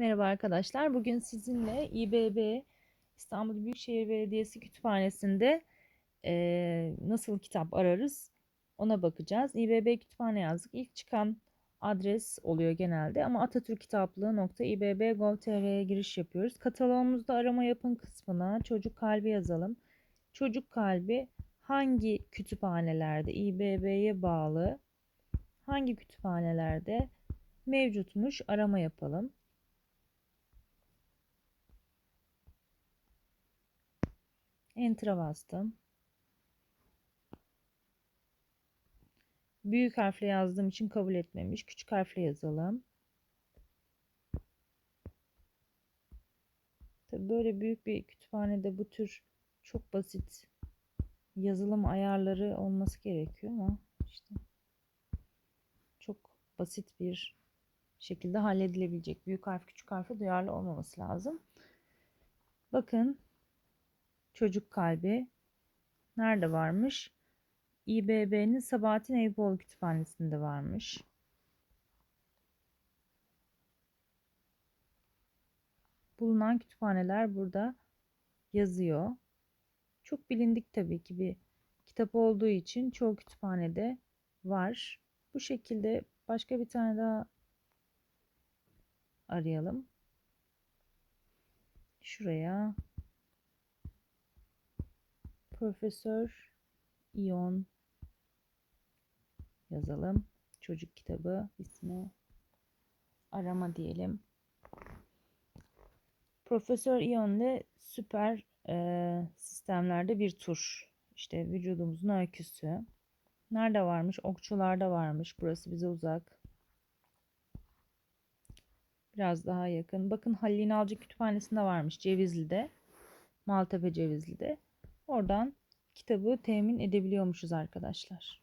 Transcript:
Merhaba arkadaşlar. Bugün sizinle İBB İstanbul Büyükşehir Belediyesi Kütüphanesi'nde eee, nasıl kitap ararız ona bakacağız. İBB Kütüphane yazdık. İlk çıkan adres oluyor genelde ama atatürkkitaplığı.ibb.gov.tr'ye giriş yapıyoruz. Kataloğumuzda arama yapın kısmına çocuk kalbi yazalım. Çocuk kalbi hangi kütüphanelerde İBB'ye bağlı hangi kütüphanelerde mevcutmuş arama yapalım. Enter'a bastım. Büyük harfle yazdığım için kabul etmemiş. Küçük harfle yazalım. Tabii böyle büyük bir kütüphanede bu tür çok basit yazılım ayarları olması gerekiyor ama işte çok basit bir şekilde halledilebilecek. Büyük harf küçük harfe duyarlı olmaması lazım. Bakın Çocuk Kalbi nerede varmış? İBB'nin Sabahattin Eyüboğlu Kütüphanesi'nde varmış. Bulunan kütüphaneler burada yazıyor. Çok bilindik tabii ki bir kitap olduğu için çoğu kütüphanede var. Bu şekilde başka bir tane daha arayalım. Şuraya Profesör İyon yazalım. Çocuk kitabı ismi arama diyelim. Profesör İyon'le süper e, sistemlerde bir tur. İşte vücudumuzun öyküsü. Nerede varmış? Okçularda varmış. Burası bize uzak. Biraz daha yakın. Bakın Halil İnalcı Kütüphanesi'nde varmış. Cevizli'de. Maltepe Cevizli'de. Oradan kitabı temin edebiliyormuşuz arkadaşlar.